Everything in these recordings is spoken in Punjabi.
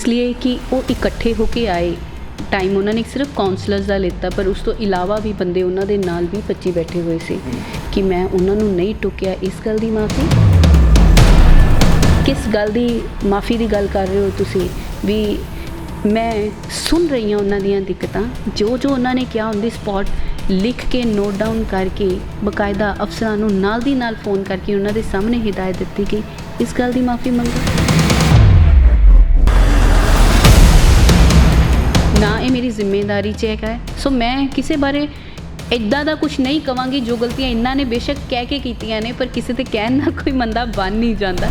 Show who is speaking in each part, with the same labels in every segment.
Speaker 1: ਇਸ ਲਈ ਕਿ ਉਹ ਇਕੱਠੇ ਹੋ ਕੇ ਆਏ। ਟਾਈਮ ਉਹਨਾਂ ਨੇ ਸਿਰਫ ਕਾਉਂਸਲਰਸ ਦਾ ਲਿੱਤਾ, ਪਰ ਉਸ ਤੋਂ ਇਲਾਵਾ ਵੀ ਬੰਦੇ ਉਹਨਾਂ ਦੇ ਨਾਲ ਵੀ 25 ਬੈਠੇ ਹੋਏ ਸੀ ਕਿ ਮੈਂ ਉਹਨਾਂ ਨੂੰ ਨਹੀਂ ਟੋਕਿਆ ਇਸ ਗੱਲ ਦੀ ਮਾਫੀ। ਕਿਸ ਗੱਲ ਦੀ ਮਾਫੀ ਦੀ ਗੱਲ ਕਰ ਰਹੇ ਹੋ ਤੁਸੀਂ? ਵੀ ਮੈਂ ਸੁਣ ਰਹੀ ਹਾਂ ਉਹਨਾਂ ਦੀਆਂ ਦਿੱਕਤਾਂ। ਜੋ ਜੋ ਉਹਨਾਂ ਨੇ ਕਿਹਾ ਔਨ ਦੀ ਸਪੌਟ ਲਿਖ ਕੇ ਨੋਟ ਡਾਊਨ ਕਰਕੇ, ਬਕਾਇਦਾ ਅਫਸਰਾਂ ਨੂੰ ਨਾਲ ਦੀ ਨਾਲ ਫੋਨ ਕਰਕੇ ਉਹਨਾਂ ਦੇ ਸਾਹਮਣੇ ਹਿਦਾਇਤ ਦਿੱਤੀ ਕਿ ਇਸ ਗੱਲ ਦੀ ਮਾਫੀ ਮੰਗੋ। ਨਾ ਜ਼ਿੰਮੇਵਾਰੀ ਚ ਹੈਗਾ ਹੈ। ਸੋ ਮੈਂ ਕਿਸੇ ਬਾਰੇ ਇਦਾਂ ਦਾ ਕੁਝ ਨਹੀਂ ਕਵਾਂਗੀ, ਜੋ ਗਲਤੀਆਂ ਇਹਨਾਂ ਨੇ ਬੇਸ਼ੱਕ ਕਹਿ ਕੇ ਕੀਤੀਆਂ ਨੇ, ਪਰ ਕਿਸੇ ਤੇ ਕਹਿਣ ਨਾਲ ਕੋਈ ਮੰਦਾ ਬਣ ਨਹੀਂ ਜਾਂਦਾ।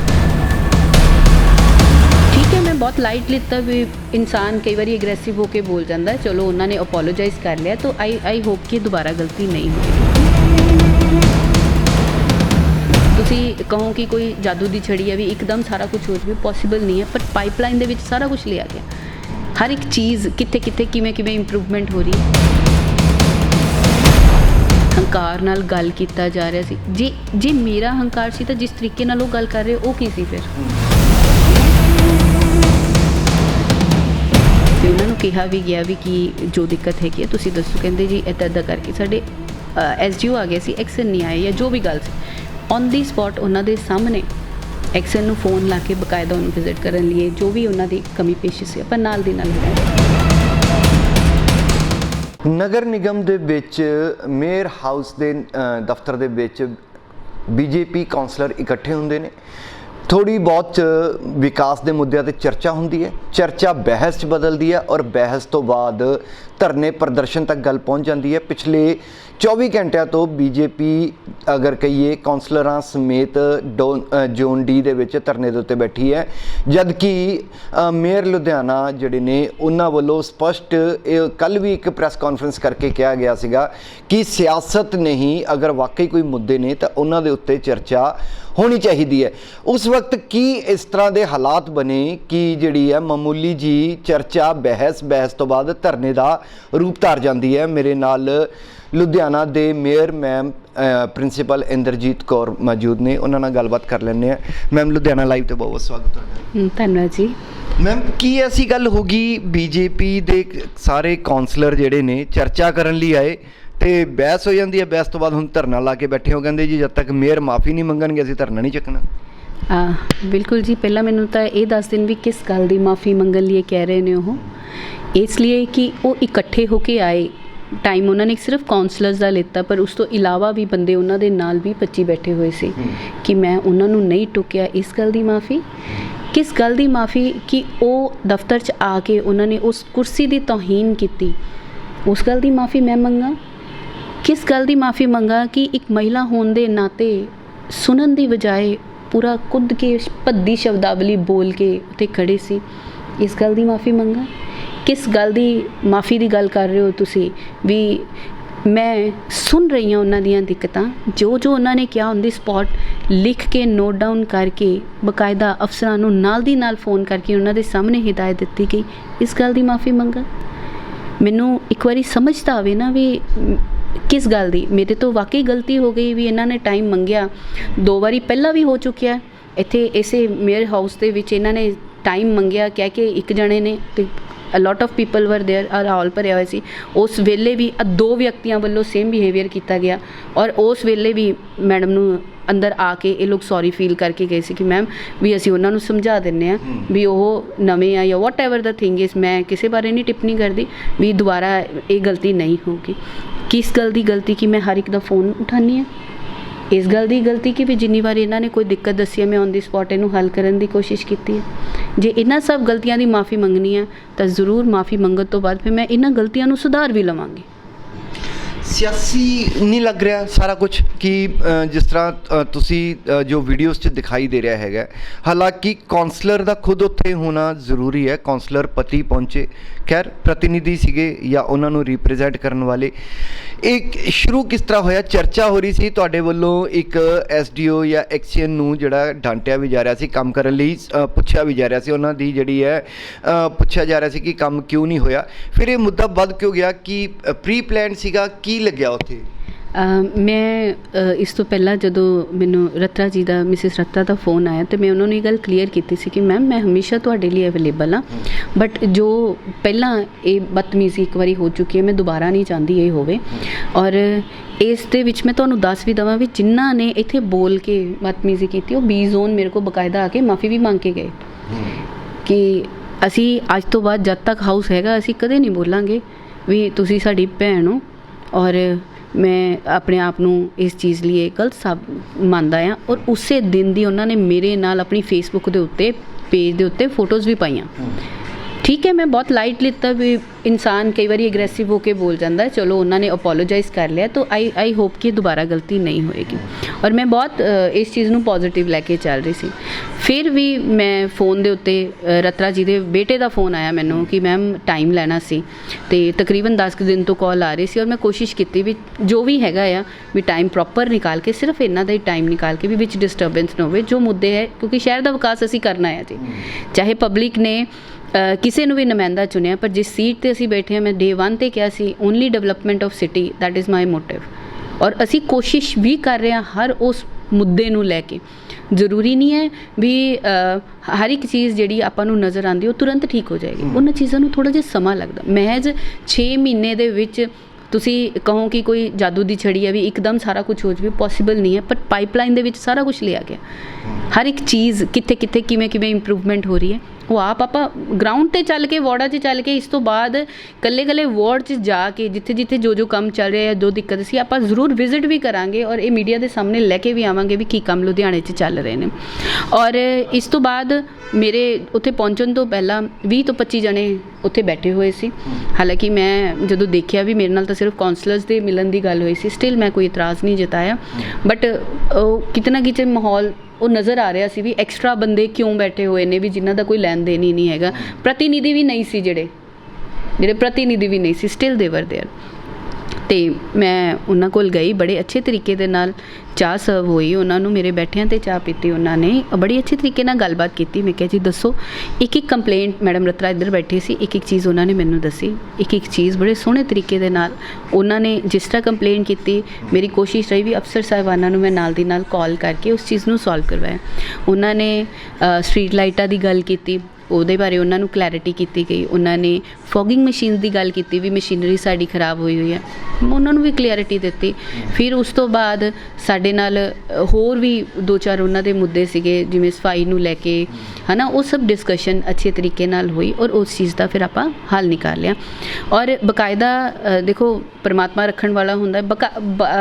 Speaker 1: ਠੀਕ ਹੈ, ਮੈਂ ਬਹੁਤ ਲਾਈਟ ਲਿੱਤਾ ਵੀ ਇਨਸਾਨ ਕਈ ਵਾਰੀ ਐਗਰੈਸਿਵ ਹੋ ਕੇ ਬੋਲ ਜਾਂਦਾ ਚਲੋ, ਉਹਨਾਂ ਨੇ ਅਪੋਲੋਜਾਈਜ਼ ਕਰ ਲਿਆ, ਤਾਂ ਆਈ ਆਈ ਹੋਪ ਕਿ ਦੁਬਾਰਾ ਗਲਤੀ ਨਹੀਂ ਹੋਵੇਗੀ ਤੁਸੀਂ ਕਹੋ ਕਿ ਕੋਈ ਜਾਦੂ ਦੀ ਛੜੀ ਹੈ ਵੀ ਇੱਕਦਮ ਸਾਰਾ ਕੁਝ ਹੋ ਜਾਵੇ ਪੋਸੀਬਲ ਨਹੀਂ ਹੈ ਪਰ ਪਾਈਪਲਾਈਨ ਦੇ ਵਿੱਚ ਸਾਰਾ ਕੁਝ ਲਿਆ ਗਿਆ। ਹਰ ਇੱਕ ਚੀਜ਼ ਕਿੱਥੇ ਕਿੱਥੇ ਕਿਵੇਂ ਕਿਵੇਂ ਇੰਪਰੂਵਮੈਂਟ ਹੋ ਰਹੀ ਹੈ। ਹੰਕਾਰ ਨਾਲ ਗੱਲ ਕੀਤਾ ਜਾ ਰਿਹਾ ਸੀ। ਜੇ ਜੇ ਮੇਰਾ ਹੰਕਾਰ ਸੀ ਤਾਂ ਜਿਸ ਤਰੀਕੇ ਨਾਲ ਉਹ ਗੱਲ ਕਰ ਰਹੇ, ਉਹ ਕੀ ਸੀ ਫਿਰ? ਤੇ ਉਹਨਾਂ ਨੂੰ ਕਿਹਾ ਵੀ ਗਿਆ ਵੀ ਕਿ ਜੋ ਦਿੱਕਤ ਹੈਗੀ ਹੈ ਤੁਸੀਂ ਦੱਸੋ। ਕਹਿੰਦੇ ਜੀ ਇੱਦਾਂ ਇੱਦਾਂ ਕਰਕੇ ਸਾਡੇ ਐਸਜੀਓ ਆ ਗਿਆ ਸੀ ਐਕਸ਼ਨ ਨਹੀਂ ਆਏ ਜਾਂ ਜੋ ਵੀ ਗੱਲ ਸੀ। ਔਨ ਦੀ ਸਪੌਟ ਉਹਨਾਂ ਦੇ ਸਾਹਮਣੇ ਐਕਸਲ ਨੂੰ ਫੋਨ ਲਾ ਕੇ ਬਕਾਇਦਾ ਉਹਨੂੰ ਵਿਜ਼ਿਟ ਕਰਨ ਲਈ, ਜੋ ਵੀ ਉਹਨਾਂ ਦੀ ਕਮੀ ਪੇਸ਼ੀ ਸੀ, ਆਪਾਂ ਨਾਲ ਦੀ ਨਾਲ ਹਟਾਇਆ
Speaker 2: ਨਗਰ ਨਿਗਮ ਦੇ ਵਿੱਚ, ਮੇਅਰ ਹਾਊਸ ਦੇ ਦਫ਼ਤਰ ਦੇ ਵਿੱਚ ਬੀਜੇਪੀ ਕਾਉਂਸਲਰ ਇਕੱਠੇ ਹੁੰਦੇ ਨੇ। ਥੋੜੀ ਬਹੁਤ ਵਿਕਾਸ ਦੇ ਮੁੱਦਿਆਂ ਤੇ ਚਰਚਾ ਹੁੰਦੀ ਹੈ। ਚਰਚਾ ਬਹਿਸ 'ਚ ਬਦਲਦੀ ਹੈ ਔਰ ਬਹਿਸ ਤੋਂ ਬਾਅਦ ਧਰਨੇ ਪ੍ਰਦਰਸ਼ਨ ਤੱਕ ਗੱਲ ਪਹੁੰਚ ਜਾਂਦੀ ਹੈ। ਪਿਛਲੇ 24 ਘੰਟਿਆਂ ਤੋਂ ਬੀਜੇਪੀ, ਅਗਰ ਕਹੀਏ ਕਾਉਂਸਲਰਾਂ ਸਮੇਤ ਡੋ- ਜ਼ੋਨ ਡੀ ਦੇ ਵਿੱਚ ਧਰਨੇ ਦੇ ਉੱਤੇ ਬੈਠੀ ਹੈ। ਜਦ ਕਿ ਮੇਅਰ ਲੁਧਿਆਣਾ ਜਿਹੜੇ ਨੇ, ਉਹਨਾਂ ਵੱਲੋਂ ਸਪਸ਼ਟ ਕੱਲ ਵੀ ਇੱਕ ਪ੍ਰੈਸ ਕਾਨਫਰੰਸ ਕਰਕੇ ਕਿਹਾ ਗਿਆ ਸੀਗਾ ਕਿ ਸਿਆਸਤ ਨਹੀਂ, ਅਗਰ ਵਾਕਈ ਕੋਈ ਮੁੱਦੇ ਨੇ ਤਾਂ ਉਹਨਾਂ ਦੇ ਉੱਤੇ ਚਰਚਾ ਹੋਣੀ ਚਾਹੀਦੀ ਹੈ। ਉਸ ਵਕਤ ਕੀ ਇਸ ਤਰ੍ਹਾਂ ਦੇ ਹਾਲਾਤ ਬਣੇ ਕਿ ਜਿਹੜੀ ਹੈ ਮਾਮੂਲੀ ਜੀ ਚਰਚਾ ਬਹਿਸ ਬਹਿਸ ਤੋਂ ਬਾਅਦ ਧਰਨੇ ਦਾ ਰੂਪ ਧਾਰ ਜਾਂਦੀ ਹੈ? ਮੇਰੇ ਨਾਲ ਲੁਧਿਆਣਾ ਦੇ mayor ma'am principal Inderjit Kaur ਮੌਜੂਦ ਨੇ। ਉਹਨਾਂ ਨਾਲ ਗੱਲਬਾਤ ਕਰ ਲੈਂਦੇ ਆ ਮੈਮ ਲੁਧਿਆਣਾ ਲਾਈਵ ਤੇ ਬਹੁਤ ਬਹੁਤ ਸਵਾਗਤ ਤੁਹਾਡਾ।
Speaker 1: ਧੰਨਵਾਦ ਜੀ।
Speaker 2: ਮੈਮ ਕੀ ਐਸੀ ਗੱਲ ਹੋ ਗਈ? ਬੀਜੇਪੀ ਦੇ ਸਾਰੇ ਕਾਉਂਸਲਰ ਜਿਹੜੇ ਨੇ ਚਰਚਾ ਕਰਨ ਲਈ ਆਏ। ਤੇ ਬਹਿਸ ਹੋ ਜਾਂਦੀ ਹੈ ਬਹਿਸ ਤੋਂ ਬਾਅਦ ਹੁਣ ਧਰਨਾ ਲਾ ਕੇ ਬੈਠੇ ਹੋ ਕਹਿੰਦੇ ਜੀ ਜਦ ਤੱਕ ਮੇਅਰ ਮਾਫੀ ਨਹੀਂ ਮੰਗਣਗੇ ਅਸੀਂ ਧਰਨਾ ਨਹੀਂ ਚੱਕਣਾ।
Speaker 1: ਆ ਬਿਲਕੁਲ ਜੀ ਪਹਿਲਾਂ ਮੈਨੂੰ ਤਾਂ ਇਹ ਦੱਸ ਦਿਨ ਵੀ ਕਿਸ ਗੱਲ ਦੀ ਮਾਫੀ ਮੰਗਣ ਲਈ ਕਹਿ ਰਹੇ ਨੇ ਉਹ। ਇਸ ਲਈ ਕਿ ਉਹ ਇਕੱਠੇ ਹੋ ਕੇ ਆਏ। ਟਾਈਮ ਉਹਨਾਂ ਨੇ ਸਿਰਫ ਕਾਉਂਸਲਰਸ ਦਾ ਲਿੱਤਾ ਪਰ ਉਸ ਤੋਂ ਇਲਾਵਾ ਵੀ ਬੰਦੇ ਉਹਨਾਂ ਦੇ ਨਾਲ ਵੀ 25 ਬੈਠੇ ਹੋਏ ਸੀ ਕਿ ਮੈਂ ਉਹਨਾਂ ਨੂੰ ਨਹੀਂ ਟੋਕਿਆ ਇਸ ਗੱਲ ਦੀ ਮਾਫੀ। ਕਿਸ ਗੱਲ ਦੀ ਮਾਫੀ? ਕਿ ਉਹ ਦਫ਼ਤਰ 'ਚ ਆ ਕੇ ਉਹਨਾਂ ਨੇ ਉਸ ਕੁਰਸੀ ਦੀ ਤੋਹੀਨ ਕੀਤੀ। ਉਸ ਗੱਲ ਦੀ ਮਾਫੀ ਮੈਂ ਮੰਗਾ। ਕਿਸ ਗੱਲ ਦੀ ਮਾਫੀ ਮੰਗਾ ਕਿ ਇੱਕ ਮਹਿਲਾ ਹੋਣ ਦੇ ਨਾਤੇ ਸੁਣਨ ਦੀ ਬਜਾਏ ਪੂਰਾ ਕੁੱਦ ਕੇ ਭੱਦੀ ਸ਼ਬਦਾਵਲੀ ਬੋਲ ਕੇ ਉੱਥੇ ਖੜੇ ਸੀ? ਇਸ ਗੱਲ ਦੀ ਮਾਫੀ ਮੰਗਾ? ਕਿਸ ਗੱਲ ਦੀ ਮਾਫੀ ਦੀ ਗੱਲ ਕਰ ਰਹੇ ਹੋ ਤੁਸੀਂ? ਵੀ ਮੈਂ ਸੁਣ ਰਹੀ ਹਾਂ ਉਹਨਾਂ ਦੀਆਂ ਦਿੱਕਤਾਂ। ਜੋ ਜੋ ਉਹਨਾਂ ਨੇ ਕਿਹਾ ਔਨ ਦੀ ਸਪੌਟ ਲਿਖ ਕੇ ਨੋਟ ਡਾਊਨ ਕਰਕੇ, ਬਕਾਇਦਾ ਅਫਸਰਾਂ ਨੂੰ ਨਾਲ ਦੀ ਨਾਲ ਫੋਨ ਕਰਕੇ ਉਹਨਾਂ ਦੇ ਸਾਹਮਣੇ ਹਿਦਾਇਤ ਦਿੱਤੀ ਗਈ। ਇਸ ਗੱਲ ਦੀ ਮਾਫੀ ਮੰਗਾ? ਮੈਨੂੰ ਇੱਕ ਵਾਰੀ ਸਮਝ ਤਾਂ ਆਵੇ ਨਾ ਵੀ ਕਿਸ ਗੱਲ ਦੀ ਮੇਰੇ ਤੋਂ ਵਾਕਈ ਗਲਤੀ ਹੋ ਗਈ ਵੀ ਇਹਨਾਂ ਨੇ ਟਾਈਮ ਮੰਗਿਆ ਦੋ ਵਾਰੀ ਪਹਿਲਾਂ ਵੀ ਹੋ ਚੁੱਕਿਆ ਹੈ। ਇੱਥੇ ਇਸੇ ਮੇਅਰ ਹਾਊਸ ਦੇ ਵਿੱਚ ਇਹਨਾਂ ਨੇ ਟਾਈਮ ਮੰਗਿਆ ਕਹਿ ਕੇ ਇੱਕ ਜਣੇ ਨੇ ਤੇ a lot of people were there ਆ ਹਾਲ ਭਰਿਆ ਹੋਇਆ ਸੀ ਉਸ ਵੇਲੇ ਵੀ ਅ ਦੋ ਵਿਅਕਤੀਆਂ ਵੱਲੋਂ ਸੇਮ ਬਿਹੇਵੀਅਰ ਕੀਤਾ ਗਿਆ ਔਰ ਉਸ ਵੇਲੇ ਵੀ ਮੈਡਮ ਨੂੰ ਅੰਦਰ ਆ ਕੇ ਇਹ ਲੋਕ ਸੌਰੀ ਫੀਲ ਕਰਕੇ ਗਏ ਸੀ ਕਿ ਮੈਮ ਵੀ ਅਸੀਂ ਉਹਨਾਂ ਨੂੰ ਸਮਝਾ ਦਿੰਨੇ ਆ ਵੀ ਉਹ ਨਵੇਂ ਆ ਜਾਂ ਵਾਟ ਏਵਰ ਦਾ ਥਿੰਗ ਇਜ਼ ਮੈਂ ਕਿਸੇ ਬਾਰੇ ਨਹੀਂ ਟਿੱਪਣੀ ਕਰਦੀ ਵੀ ਦੁਬਾਰਾ ਇਹ ਗਲਤੀ ਨਹੀਂ ਹੋਊਗੀ ਕਿਸ ਗੱਲ ਦੀ ਗਲਤੀ ਕਿ ਮੈਂ ਹਰ ਇੱਕ ਦਾ ਫੋਨ ਉਠਾਨੀ ਆ ਇਸ ਗੱਲ ਦੀ ਗਲਤੀ ਕਿ ਵੀ ਜਿੰਨੀ ਵਾਰ ਇਹਨਾਂ ਨੇ ਕੋਈ ਦਿੱਕਤ ਦੱਸੀ ਹੈ, ਮੈਂ ਔਨ ਦੀ ਸਪੌਟ ਇਹਨੂੰ ਹੱਲ ਕਰਨ ਦੀ ਕੋਸ਼ਿਸ਼ ਕੀਤੀ ਹੈ। ਜੇ ਇਹਨਾਂ ਸਭ ਗਲਤੀਆਂ ਦੀ ਮਾਫੀ ਮੰਗਣੀ ਹੈ, ਤਾਂ ਜ਼ਰੂਰ ਮਾਫੀ ਮੰਗਣ ਤੋਂ ਬਾਅਦ ਫਿਰ ਮੈਂ ਇਹਨਾਂ ਗਲਤੀਆਂ ਨੂੰ ਸੁਧਾਰ ਵੀ ਲਵਾਂਗੀ।
Speaker 2: ਸਿਆਸੀ ਨਹੀਂ ਲੱਗ ਰਿਹਾ ਸਾਰਾ ਕੁਝ ਕਿ ਜਿਸ ਤਰ੍ਹਾਂ ਤੁਸੀਂ ਜੋ ਵੀਡੀਓਜ਼ 'ਚ ਦਿਖਾਈ ਦੇ ਰਿਹਾ ਹੈਗਾ। ਹਾਲਾਂਕਿ ਕਾਉਂਸਲਰ ਦਾ ਖੁਦ ਉੱਥੇ ਹੋਣਾ ਜ਼ਰੂਰੀ ਹੈ ਕਾਉਂਸਲਰ ਪਤੀ ਪਹੁੰਚੇ। ਖੈਰ, ਪ੍ਰਤੀਨਿਧੀ ਸੀਗੇ ਜਾਂ ਉਹਨਾਂ ਨੂੰ ਰਿਪਰੈਜ਼ੈਂਟ ਕਰਨ ਵਾਲੇ। ਇਹ ਸ਼ੁਰੂ ਕਿਸ ਤਰ੍ਹਾਂ ਹੋਇਆ? ਚਰਚਾ ਹੋ ਰਹੀ ਸੀ ਤੁਹਾਡੇ ਵੱਲੋਂ ਇੱਕ ਐਸਡੀਓ ਜਾਂ ਐਕਸੀਅਨ ਨੂੰ ਜਿਹੜਾ ਡਾਂਟਿਆ ਵੀ ਜਾ ਰਿਹਾ ਸੀ ਕੰਮ ਕਰਨ ਲਈ ਪੁੱਛਿਆ ਵੀ ਜਾ ਰਿਹਾ ਸੀ। ਉਹਨਾਂ ਦੀ ਜਿਹੜੀ ਹੈ ਪੁੱਛਿਆ ਜਾ ਰਿਹਾ ਸੀ ਕਿ ਕੰਮ ਕਿਉਂ ਨਹੀਂ ਹੋਇਆ। ਫਿਰ ਇਹ ਮੁੱਦਾ ਵੱਧ ਕਿਉਂ ਗਿਆ? ਕਿ ਪ੍ਰੀ ਪਲਾਨ ਸੀਗਾ? ਕੀ ਲੱਗਿਆ ਉੱਥੇ?
Speaker 1: ਮੈਂ ਇਸ ਤੋਂ ਪਹਿਲਾਂ ਜਦੋਂ ਮੈਨੂੰ ਰਤਰਾ ਜੀ ਦਾ, ਮਿਸਿਸ ਰਤਰਾ ਦਾ ਫੋਨ ਆਇਆ ਤੇ ਮੈਂ ਉਹਨਾਂ ਨੂੰ ਇਹ ਗੱਲ ਕਲੀਅਰ ਕੀਤੀ ਸੀ ਕਿ ਮੈਮ ਮੈਂ ਹਮੇਸ਼ਾ ਤੁਹਾਡੇ ਲਈ ਅਵੇਲੇਬਲ ਹਾਂ। ਬਟ ਜੋ ਪਹਿਲਾਂ ਇਹ ਬਦਤਮੀਜ਼ੀ ਇੱਕ ਵਾਰੀ ਹੋ ਚੁੱਕੀ ਹੈ, ਮੈਂ ਦੁਬਾਰਾ ਨਹੀਂ ਚਾਹੁੰਦੀ ਇਹ ਹੋਵੇ। ਔਰ ਇਸ ਦੇ ਵਿੱਚ ਮੈਂ ਤੁਹਾਨੂੰ ਦੱਸ ਵੀ ਦਵਾਂ ਵੀ ਜਿਨ੍ਹਾਂ ਨੇ ਇੱਥੇ ਬੋਲ ਕੇ ਬਦਤਮੀਜ਼ੀ ਕੀਤੀ, ਉਹ ਬੀ ਜ਼ੋਨ ਮੇਰੇ ਕੋਲ ਬਕਾਇਦਾ ਆ ਕੇ ਮਾਫੀ ਵੀ ਮੰਗ ਕੇ ਗਏ। ਕਿ ਅਸੀਂ ਅੱਜ ਤੋਂ ਬਾਅਦ ਜਦ ਤੱਕ ਹਾਊਸ ਹੈਗਾ, ਅਸੀਂ ਕਦੇ ਨਹੀਂ ਬੋਲਾਂਗੇ ਵੀ ਤੁਸੀਂ ਸਾਡੀ ਭੈਣ ਹੋ। ਔਰ ਮੈਂ ਆਪਣੇ ਆਪ ਨੂੰ ਇਸ ਚੀਜ਼ ਲਈ ਇਹ ਗਲਤ ਸਭ ਮੰਨਦਾ ਆ ਔਰ ਉਸੇ ਦਿਨ ਦੀ ਉਹਨਾਂ ਨੇ ਮੇਰੇ ਨਾਲ ਆਪਣੀ ਫੇਸਬੁੱਕ ਦੇ ਉੱਤੇ ਪੇਜ ਦੇ ਉੱਤੇ ਫੋਟੋਜ਼ ਵੀ ਪਾਈਆਂ। ਠੀਕ ਹੈ, ਮੈਂ ਬਹੁਤ ਲਾਈਟ ਲਿੱਤਾ ਵੀ ਇਨਸਾਨ ਕਈ ਵਾਰੀ ਐਗਰੈਸਿਵ ਹੋ ਕੇ ਬੋਲ ਜਾਂਦਾ ਹੈ। ਚਲੋ, ਉਹਨਾਂ ਨੇ ਅਪੋਲੋਜਾਈਜ਼ ਕਰ ਲਿਆ, ਤਾਂ ਆਈ ਆਈ ਹੋਪ ਕਿ ਦੁਬਾਰਾ ਗਲਤੀ ਨਹੀਂ ਹੋਏਗੀ। ਔਰ ਮੈਂ ਬਹੁਤ ਇਸ ਚੀਜ਼ ਨੂੰ ਪੋਜ਼ਿਟਿਵ ਲੈ ਕੇ ਚੱਲ ਰਹੀ ਸੀ। ਫਿਰ ਵੀ ਮੈਂ ਫੋਨ ਦੇ ਉੱਤੇ ਰਤਰਾ ਜੀ ਦੇ ਬੇਟੇ ਦਾ ਫੋਨ ਆਇਆ ਮੈਨੂੰ ਕਿ ਮੈਮ ਟਾਈਮ ਲੈਣਾ ਸੀ। ਤੇ ਤਕਰੀਬਨ 10 ਕੁ ਦਿਨ ਤੋਂ ਕਾਲ ਆ ਰਹੀ ਸੀ ਔਰ ਮੈਂ ਕੋਸ਼ਿਸ਼ ਕੀਤੀ ਵੀ ਜੋ ਵੀ ਹੈਗਾ ਆ, ਵੀ ਟਾਈਮ ਪ੍ਰੋਪਰ ਨਿਕਾਲ ਕੇ, ਸਿਰਫ ਇਹਨਾਂ ਦਾ ਹੀ ਟਾਈਮ ਨਿਕਾਲ ਕੇ ਵੀ ਵਿੱਚ ਡਿਸਟਰਬੈਂਸ ਨਾ ਹੋਵੇ, ਜੋ ਮੁੱਦੇ ਹੈ, ਕਿਉਂਕਿ ਸ਼ਹਿਰ ਦਾ ਵਿਕਾਸ ਅਸੀਂ ਕਰਨਾ ਹੈ ਜੀ। ਚਾਹੇ ਪਬਲਿਕ ਨੇ ਕਿਸੇ ਨੂੰ ਵੀ ਨੁਮਾਇੰਦਾ ਚੁਣਿਆ ਪਰ ਜਿਸ ਸੀਟ ਤੇ ਅਸੀਂ ਬੈਠੇ ਹਾਂ ਮੈਂ ਡੇ 1 ਤੇ ਕਿਹਾ ਸੀ only development of city that is my motive ਔਰ ਅਸੀਂ ਕੋਸ਼ਿਸ਼ ਵੀ ਕਰ ਰਹੇ ਹਾਂ ਹਰ ਉਸ ਮੁੱਦੇ ਨੂੰ ਲੈ ਕੇ। ਜ਼ਰੂਰੀ ਨਹੀਂ ਹੈ ਵੀ ਹਰ ਇੱਕ ਚੀਜ਼ ਜਿਹੜੀ ਆਪਾਂ ਨੂੰ ਨਜ਼ਰ ਆਉਂਦੀ ਉਹ ਤੁਰੰਤ ਠੀਕ ਹੋ ਜਾਏਗੀ। ਉਹਨਾਂ ਚੀਜ਼ਾਂ ਨੂੰ ਥੋੜਾ ਜਿਹਾ ਸਮਾਂ ਲੱਗਦਾ। ਮਹਿਜ਼ 6 ਮਹੀਨੇ ਦੇ ਵਿੱਚ ਤੁਸੀਂ ਕਹੋ ਕਿ ਕੋਈ ਜਾਦੂ ਦੀ ਛੜੀ ਹੈ ਵੀ ਇੱਕਦਮ ਸਾਰਾ ਕੁਝ ਹੋ ਜਾਵੇ ਪੋਸੀਬਲ ਨਹੀਂ ਹੈ ਪਰ ਪਾਈਪਲਾਈਨ ਦੇ ਵਿੱਚ ਸਾਰਾ ਕੁਝ ਲਿਆ ਗਿਆ। ਹਰ ਇੱਕ ਚੀਜ਼ ਕਿੱਥੇ ਕਿੱਥੇ ਕਿਵੇਂ ਕਿਵੇਂ ਇੰਪਰੂਵਮੈਂਟ ਹੋ ਰਹੀ ਹੈ ਉਹ ਆਪ ਆਪਾਂ ਗਰਾਊਂਡ ਤੇ ਚੱਲ ਕੇ ਵਾਰਡਾਂ 'ਚ ਚੱਲ ਕੇ ਇਸ ਤੋਂ ਬਾਅਦ ਕੱਲੇ ਕੱਲੇ ਵਾਰਡ 'ਚ ਜਾ ਕੇ ਜਿੱਥੇ ਜਿੱਥੇ ਜੋ ਜੋ ਕੰਮ ਚੱਲ ਰਿਹਾ ਹੈ ਜੋ ਦਿੱਕਤ ਸੀ ਆਪਾਂ ਜ਼ਰੂਰ ਵਿਜ਼ਿਟ ਵੀ ਕਰਾਂਗੇ ਔਰ ਇਹ ਮੀਡੀਆ ਦੇ ਸਾਹਮਣੇ ਲੈ ਕੇ ਵੀ ਆਵਾਂਗੇ ਵੀ ਕੀ ਕੰਮ ਲੁਧਿਆਣੇ 'ਚ ਚੱਲ ਰਹੇ ਨੇ। ਔਰ ਇਸ ਤੋਂ ਬਾਅਦ ਮੇਰੇ ਉੱਥੇ ਪਹੁੰਚਣ ਤੋਂ ਪਹਿਲਾਂ 20 ਤੋਂ 25 ਜਣੇ ਉੱਥੇ ਬੈਠੇ ਹੋਏ ਸੀ। ਹਾਲਾਂਕਿ ਮੈਂ ਜਦੋਂ ਦੇਖਿਆ ਵੀ ਮੇਰੇ ਨਾਲ ਤਾਂ ਸਿਰਫ ਕਾਉਂਸਲਰਸ ਦੇ ਮਿਲਣ ਦੀ ਗੱਲ ਹੋਈ ਸੀ ਸਟਿਲ ਮੈਂ ਕੋਈ ਇਤਰਾਜ਼ ਨਹੀਂ ਜਤਾਇਆ। ਬਟ ਉਹ ਕਿਤੇ ਨਾ ਕਿਤੇ ਮਾਹੌਲ ਉਹ ਨਜ਼ਰ ਆ ਰਿਹਾ ਸੀ ਵੀ ਐਕਸਟਰਾ ਬੰਦੇ ਕਿਉਂ ਬੈਠੇ ਹੋਏ ਨੇ ਵੀ ਜਿਨ੍ਹਾਂ ਦਾ ਕੋਈ ਲੈਣ ਦੇਣ ਹੀ ਨਹੀਂ ਹੈਗਾ ਪ੍ਰਤੀਨਿਧੀ ਵੀ ਨਹੀਂ ਸੀ ਜਿਹੜੇ ਜਿਹੜੇ ਪ੍ਰਤੀਨਿਧੀ ਵੀ ਨਹੀਂ ਸੀ ਸਟਿਲ ਦੇ ਵਰ देयर ਤੇ ਮੈਂ ਉਹਨਾਂ ਕੋਲ ਗਈ, ਬੜੇ ਅੱਛੇ ਤਰੀਕੇ ਦੇ ਨਾਲ ਚਾਹ ਸਰਵ ਹੋਈ, ਉਹਨਾਂ ਨੂੰ ਮੇਰੇ ਬੈਠਿਆਂ ਤੇ ਚਾਹ ਪੀਤੀ ਉਹਨਾਂ ਨੇ। ਬੜੀ ਅੱਛੇ ਤਰੀਕੇ ਨਾਲ ਗੱਲਬਾਤ ਕੀਤੀ, ਮੈਂ ਕਿਹਾ ਜੀ ਦੱਸੋ, ਇੱਕ ਇੱਕ ਕੰਪਲੇਂਟ ਮੈਡਮ ਰਤਰਾ ਇੱਧਰ ਬੈਠੀ ਸੀ, ਇੱਕ ਇੱਕ ਚੀਜ਼ ਉਹਨਾਂ ਨੇ ਮੈਨੂੰ ਦੱਸੀ, ਇੱਕ ਇੱਕ ਚੀਜ਼ ਬੜੇ ਸੋਹਣੇ ਤਰੀਕੇ ਦੇ ਨਾਲ ਉਹਨਾਂ ਨੇ ਜਿਸ ਤਰ੍ਹਾਂ ਕੰਪਲੇਂਟ ਕੀਤੀ, ਮੇਰੀ ਕੋਸ਼ਿਸ਼ ਰਹੀ ਵੀ ਅਫਸਰ ਸਾਹਿਬਾਨਾਂ ਨੂੰ ਮੈਂ ਨਾਲ ਦੀ ਨਾਲ ਕਾਲ ਕਰਕੇ ਉਸ ਚੀਜ਼ ਨੂੰ ਸੋਲਵ ਕਰਵਾਇਆ। ਉਹਨਾਂ ਨੇ ਸਟਰੀਟ ਲਾਈਟਾਂ ਦੀ ਗੱਲ ਕੀਤੀ ਉਹਦੇ ਬਾਰੇ ਉਹਨਾਂ ਨੂੰ ਕਲੈਰਿਟੀ ਕੀਤੀ ਗਈ। ਉਹਨਾਂ ਨੇ ਫੋਗਿੰਗ ਮਸ਼ੀਨ ਦੀ ਗੱਲ ਕੀਤੀ ਵੀ ਮਸ਼ੀਨਰੀ ਸਾਡੀ ਖਰਾਬ ਹੋਈ ਹੋਈ ਹੈ। ਉਹਨਾਂ ਨੂੰ ਵੀ ਕਲੈਰਿਟੀ ਦਿੱਤੀ। ਫਿਰ ਉਸ ਤੋਂ ਬਾਅਦ ਸਾਡੇ ਨਾਲ ਹੋਰ ਵੀ ਦੋ ਚਾਰ ਉਹਨਾਂ ਦੇ ਮੁੱਦੇ ਸੀਗੇ, ਜਿਵੇਂ ਸਫ਼ਾਈ ਨੂੰ ਲੈ ਕੇ, ਹਨਾ, ਉਹ ਸਭ ਡਿਸਕਸ਼ਨ ਅੱਛੇ ਤਰੀਕੇ ਨਾਲ ਹੋਈ ਔਰ ਉਸ ਚੀਜ਼ ਦਾ ਫਿਰ ਆਪਾਂ ਹੱਲ ਨਿਕਾਲ ਲਿਆ। ਔਰ ਬਕਾਇਦਾ ਦੇਖੋ, ਪਰਮਾਤਮਾ ਰੱਖਣ ਵਾਲਾ ਹੁੰਦਾ।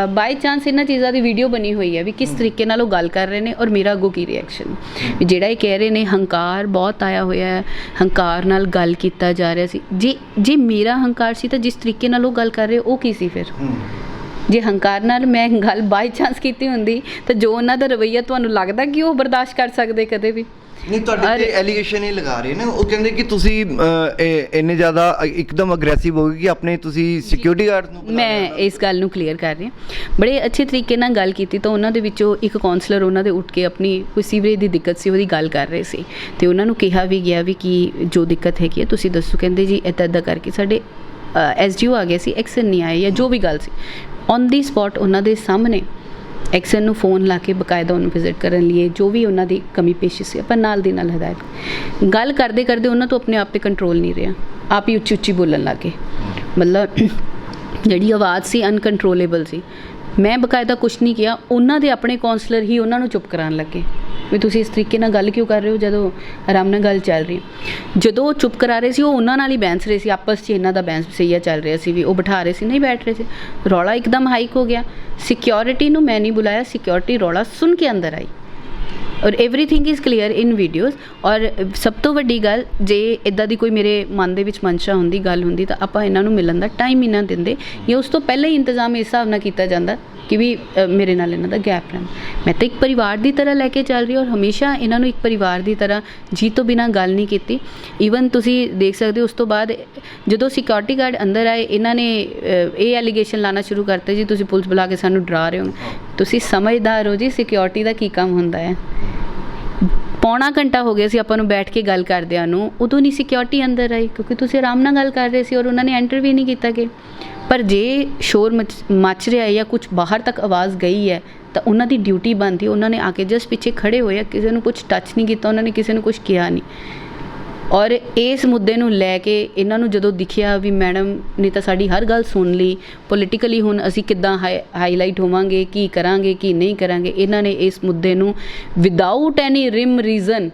Speaker 1: ਬਾਈ ਚਾਂਸ ਇਹਨਾਂ ਚੀਜ਼ਾਂ ਦੀ ਵੀਡੀਓ ਬਣੀ ਹੋਈ ਹੈ ਵੀ ਕਿਸ ਤਰੀਕੇ ਨਾਲ ਉਹ ਗੱਲ ਕਰ ਰਹੇ ਨੇ ਔਰ ਮੇਰਾ ਅੱਗੋਂ ਕੀ ਰਿਐਕਸ਼ਨ ਜਿਹੜਾ ਇਹ ਕਹਿ ਰਹੇ ਨੇ ਹੰਕਾਰ ਬਹੁਤ ਆਇਆ ਹੋਇਆ ਹੈ ਹੰਕਾਰ ਨਾਲ ਗੱਲ ਕੀਤਾ ਜਾ ਰਿਹਾ ਸੀ। ਜੇ ਜੇ ਮੇਰਾ ਹੰਕਾਰ ਸੀ ਤਾਂ ਜਿਸ ਤਰੀਕੇ ਨਾਲ ਉਹ ਗੱਲ ਕਰ ਰਹੇ ਉਹ ਕੀ ਸੀ ਫਿਰ? ਜੇ ਹੰਕਾਰ ਨਾਲ ਮੈਂ ਗੱਲ ਬਾਈ ਚਾਂਸ ਕੀਤੀ ਹੁੰਦੀ ਤਾਂ ਜੋ ਉਹਨਾਂ ਦਾ ਰਵਈਆ ਤੁਹਾਨੂੰ ਲੱਗਦਾ ਕਿ ਉਹ ਬਰਦਾਸ਼ਤ ਕਰ ਸਕਦੇ ਕਦੇ ਵੀ?
Speaker 2: ਨਹੀਂ ਤੁਹਾਡੇ ਤੇ ਐਲੀਗੇਸ਼ਨ ਹੀ ਲਗਾ ਰਹੇ ਨੇ। ਉਹ ਕਹਿੰਦੇ ਕਿ ਤੁਸੀਂ ਅਹ, ਇਹ- ਇੰਨੇ ਜ਼ਿਆਦਾ ਇੱਕਦਮ ਅਗਰੈਸਿਵ ਹੋ ਗਏ ਕਿ ਆਪਣੇ ਤੁਸੀਂ ਸਿਕਿਉਰਿਟੀ ਗਾਰਡ ਨੂੰ ਬੁਲਾ
Speaker 1: ਮੈਂ। ਇਸ ਗੱਲ ਨੂੰ ਕਲੀਅਰ ਕਰ ਰਹੀ ਹਾਂ। ਬੜੇ ਅੱਛੇ ਤਰੀਕੇ ਨਾਲ ਗੱਲ ਕੀਤੀ ਤਾਂ ਉਹਨਾਂ ਦੇ ਵਿੱਚੋਂ ਇੱਕ ਕਾਉਂਸਲਰ ਉਹਨਾਂ ਦੇ ਉੱਠ ਕੇ ਆਪਣੀ ਕੋਈ ਸੀਵਰੇਜ ਦੀ ਦਿੱਕਤ ਸੀ ਉਹਦੀ ਗੱਲ ਕਰ ਰਹੇ ਸੀ। ਤੇ ਉਹਨਾਂ ਨੂੰ ਕਿਹਾ ਵੀ ਗਿਆ ਵੀ ਕੀ ਜੋ ਦਿੱਕਤ ਹੈਗੀ ਹੈ ਤੁਸੀਂ ਦੱਸੋ। ਕਹਿੰਦੇ ਜੀ ਇੱਦਾਂ ਇੱਦਾਂ ਕਰਕੇ ਸਾਡੇ ਐਸਡੀਓ ਆ ਗਿਆ ਸੀ ਐਕਸ਼ਨ ਨਹੀਂ ਆਇਆ ਜਾਂ ਜੋ ਵੀ ਗੱਲ ਸੀ। ਔਨ ਦੀ ਸਪੌਟ ਉਹਨਾਂ ਦੇ ਸਾਹਮਣੇ ਐਕਸ਼ਨ ਨੂੰ ਫੋਨ ਲਾ ਕੇ ਬਕਾਇਦਾ ਉਹਨੂੰ ਵਿਜ਼ਿਟ ਕਰਨ ਲਈ, ਜੋ ਵੀ ਉਹਨਾਂ ਦੀ ਕਮੀ ਪੇਸ਼ੀ ਸੀ, ਆਪਾਂ ਨਾਲ ਦੀ ਨਾਲ ਹਦਾਇਤ ਗੱਲ ਕਰਦੇ ਕਰਦੇ ਉਹਨਾਂ ਤੋਂ ਆਪਣੇ ਆਪ ਤੇ ਕੰਟਰੋਲ ਨਹੀਂ ਰਿਹਾ। ਆਪ ਹੀ ਉੱਚੀ ਉੱਚੀ ਬੋਲਣ ਲੱਗੇ ਮਤਲਬ ਜਿਹੜੀ ਆਵਾਜ਼ ਸੀ ਅਨਕੰਟਰੋਲੇਬਲ ਸੀ। ਮੈਂ ਬਕਾਇਦਾ ਕੁਝ ਨਹੀਂ ਕਿਹਾ, ਉਹਨਾਂ ਦੇ ਆਪਣੇ ਕਾਉਂਸਲਰ ਹੀ ਉਹਨਾਂ ਨੂੰ ਚੁੱਪ ਕਰਾਉਣ ਲੱਗੇ। ਵੀ ਤੁਸੀਂ ਇਸ ਤਰੀਕੇ ਨਾਲ ਗੱਲ ਕਿਉਂ ਕਰ ਰਹੇ ਹੋ ਜਦੋਂ ਆਰਾਮ ਨਾਲ ਗੱਲ ਚੱਲ ਰਹੀ ਹੈ। ਜਦੋਂ ਉਹ ਚੁੱਪ ਕਰਾ ਰਹੇ ਸੀ ਉਹ ਉਹਨਾਂ ਨਾਲ ਹੀ ਬੈਂਸ ਰਹੇ ਸੀ ਆਪਸ 'ਚ ਇਹਨਾਂ ਦਾ ਬੈਂਸ ਸਹੀਆ ਚੱਲ ਰਿਹਾ ਸੀ ਵੀ ਉਹ ਬਿਠਾ ਰਹੇ ਸੀ ਨਹੀਂ ਬੈਠ ਰਹੇ ਸੀ ਰੌਲਾ ਇੱਕਦਮ ਹਾਈਕ ਹੋ ਗਿਆ ਸਿਕਿਉਰਿਟੀ ਨੂੰ ਮੈਂ ਨਹੀਂ ਬੁਲਾਇਆ ਸਿਕਿਉਰਿਟੀ ਰੌਲਾ ਸੁਣ ਕੇ ਅੰਦਰ ਆਈ ਔਰ everything is clear in videos ਔਰ ਸਭ ਤੋਂ ਵੱਡੀ ਗੱਲ ਜੇ ਇਦਾਂ ਦੀ ਕੋਈ ਮੇਰੇ ਮਨ ਦੇ ਵਿੱਚ ਮਨਸ਼ਾ ਹੁੰਦੀ ਗੱਲ ਹੁੰਦੀ ਤਾਂ ਆਪਾਂ ਇਹਨਾਂ ਨੂੰ ਮਿਲਣ ਦਾ ਟਾਈਮ ਹੀ ਨਾ ਦਿੰਦੇ ਜਾਂ ਉਸ ਤੋਂ ਪਹਿਲਾਂ ਹੀ ਇੰਤਜ਼ਾਮ ਇਸ ਹਿਸਾਬ ਨਾਲ ਕੀਤਾ ਜਾਂਦਾ ਕਿ ਵੀ ਮੇਰੇ ਨਾਲ ਇਹਨਾਂ ਦਾ ਗੈਪ ਰਹਿਣ। ਮੈਂ ਤਾਂ ਇੱਕ ਪਰਿਵਾਰ ਦੀ ਤਰ੍ਹਾਂ ਲੈ ਕੇ ਚੱਲ ਰਹੀ ਔਰ ਹਮੇਸ਼ਾ ਇਹਨਾਂ ਨੂੰ ਇੱਕ ਪਰਿਵਾਰ ਦੀ ਤਰ੍ਹਾਂ ਜੀ ਤੋਂ ਬਿਨਾ ਗੱਲ ਨਹੀਂ ਕੀਤੀ। ਈਵਨ ਤੁਸੀਂ ਦੇਖ ਸਕਦੇ ਹੋ ਉਸ ਤੋਂ ਬਾਅਦ ਜਦੋਂ ਸਿਕਿਉਰਿਟੀ ਗਾਰਡ ਅੰਦਰ ਆਏ ਇਹਨਾਂ ਨੇ ਇਹ ਐਲੀਗੇਸ਼ਨ ਲਾਣਾ ਸ਼ੁਰੂ ਕਰਤੇ ਜੀ ਤੁਸੀਂ ਪੁਲਿਸ ਬੁਲਾ ਕੇ ਸਾਨੂੰ ਡਰਾ ਰਹੇ ਹੋ। ਤੁਸੀਂ ਸਮਝਦਾਰ ਹੋ ਜੀ ਸਿਕਿਉਰਿਟੀ ਦਾ ਕੀ ਕੰਮ ਹੁੰਦਾ ਹੈ? ਪੌਣਾ ਘੰਟਾ ਹੋ ਗਿਆ ਸੀ ਆਪਾਂ ਨੂੰ ਬੈਠ ਕੇ ਗੱਲ ਕਰਦਿਆਂ ਨੂੰ, ਉਦੋਂ ਨਹੀਂ ਸਿਕਿਉਰਿਟੀ ਅੰਦਰ ਆਈ, ਕਿਉਂਕਿ ਤੁਸੀਂ ਆਰਾਮ ਨਾਲ ਗੱਲ ਕਰ ਰਹੇ ਸੀ ਔਰ ਉਹਨਾਂ ਨੇ ਐਂਟਰ ਵੀ ਨਹੀਂ ਕੀਤਾ ਕਿ। ਪਰ ਜੇ ਸ਼ੋਰ ਮਚ- ਮਚ ਰਿਹਾ ਹੈ ਜਾਂ ਕੁਝ ਬਾਹਰ ਤੱਕ ਆਵਾਜ਼ ਗਈ ਹੈ, ਤਾਂ ਉਹਨਾਂ ਦੀ ਡਿਊਟੀ ਬਣਦੀ ਹੈ। ਉਹਨਾਂ ਨੇ ਆ ਕੇ ਜਸਟ ਪਿੱਛੇ ਖੜੇ ਹੋਏ ਆ, ਕਿਸੇ ਨੂੰ ਕੁਝ ਟੱਚ ਨਹੀਂ ਕੀਤਾ, ਉਹਨਾਂ ਨੇ ਕਿਸੇ ਨੂੰ ਕੁਝ ਕਿਹਾ ਨਹੀਂ। ਔਰ ਇਸ ਮੁੱਦੇ ਨੂੰ ਲੈ ਕੇ ਇਹਨਾਂ ਨੂੰ ਜਦੋਂ ਦਿਖਿਆ ਵੀ ਮੈਡਮ ਨੇ ਤਾਂ ਸਾਡੀ ਹਰ ਗੱਲ ਸੁਣ ਲਈ ਪੋਲੀਟੀਕਲੀ ਹੁਣ ਅਸੀਂ ਕਿੱਦਾਂ ਹਾਈਲਾਈਟ ਹੋਵਾਂਗੇ, ਕੀ ਕਰਾਂਗੇ, ਕੀ ਨਹੀਂ ਕਰਾਂਗੇ, ਇਹਨਾਂ ਨੇ ਇਸ ਮੁੱਦੇ ਨੂੰ ਵਿਦਆਊਟ ਐਨੀ ਰਿਮ ਰੀਜ਼ਨ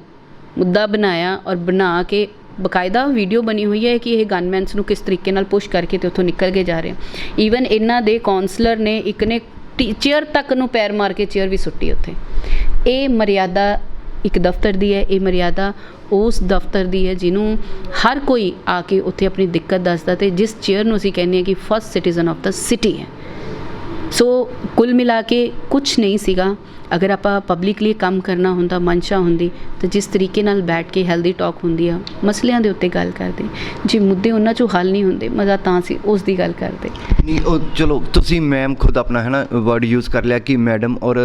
Speaker 1: ਮੁੱਦਾ ਬਣਾਇਆ ਔਰ ਬਣਾ ਕੇ ਬਕਾਇਦਾ ਵੀਡੀਓ ਬਣੀ ਹੋਈ ਹੈ ਕਿ ਇਹ ਗਨਮੈਨਸ ਨੂੰ ਕਿਸ ਤਰੀਕੇ ਨਾਲ ਪੁਸ਼ ਕਰਕੇ ਤੇ ਉੱਥੋਂ ਨਿਕਲ ਕੇ ਜਾ ਰਹੇ ਈਵਨ ਇਹਨਾਂ ਦੇ ਕਾਉਂਸਲਰ ਨੇ ਇੱਕ ਨੇ ਚੇਅਰ ਤੱਕ ਨੂੰ ਪੈਰ ਮਾਰ ਕੇ ਚੇਅਰ ਵੀ ਸੁੱਟੀ ਉੱਥੇ। ਇਹ ਮਰਿਆਦਾ ਇੱਕ ਦਫ਼ਤਰ ਦੀ ਹੈ, ਇਹ ਮਰਿਆਦਾ ਉਸ ਦਫ਼ਤਰ ਦੀ ਹੈ ਜਿਹਨੂੰ ਹਰ ਕੋਈ ਆ ਕੇ ਉੱਥੇ ਆਪਣੀ ਦਿੱਕਤ ਦੱਸਦਾ ਤੇ ਜਿਸ ਚੇਅਰ ਨੂੰ ਅਸੀਂ ਕਹਿੰਦੇ ਹਾਂ ਕਿ first citizen of the city ਹੈ। ਸੋ ਕੁੱਲ ਮਿਲਾ ਕੇ ਕੁਝ ਨਹੀਂ ਸੀਗਾ ਅਗਰ ਆਪਾਂ ਪਬਲਿਕਲੀ ਕੰਮ ਕਰਨਾ ਹੁੰਦਾ ਮਨਸ਼ਾ ਹੁੰਦੀ ਤਾਂ ਜਿਸ ਤਰੀਕੇ ਨਾਲ ਬੈਠ ਕੇ ਹੈਲਦੀ ਟਾਕ ਹੁੰਦੀ ਆ ਮਸਲਿਆਂ ਦੇ ਉੱਤੇ ਗੱਲ ਕਰਦੇ ਜੇ ਮੁੱਦੇ ਉਹਨਾਂ 'ਚੋਂ ਹੱਲ ਨਹੀਂ ਹੁੰਦੇ ਮਜ਼ਾ ਤਾਂ ਸੀ ਉਸ ਦੀ ਗੱਲ ਕਰਦੇ
Speaker 2: ਨਹੀਂ ਉਹ ਚਲੋ ਤੁਸੀਂ ਮੈਮ ਖੁਦ ਆਪਣਾ ਹੈ ਨਾ ਵਰਡ ਯੂਜ਼ ਕਰ ਲਿਆ ਕਿ ਮੈਡਮ ਔਰ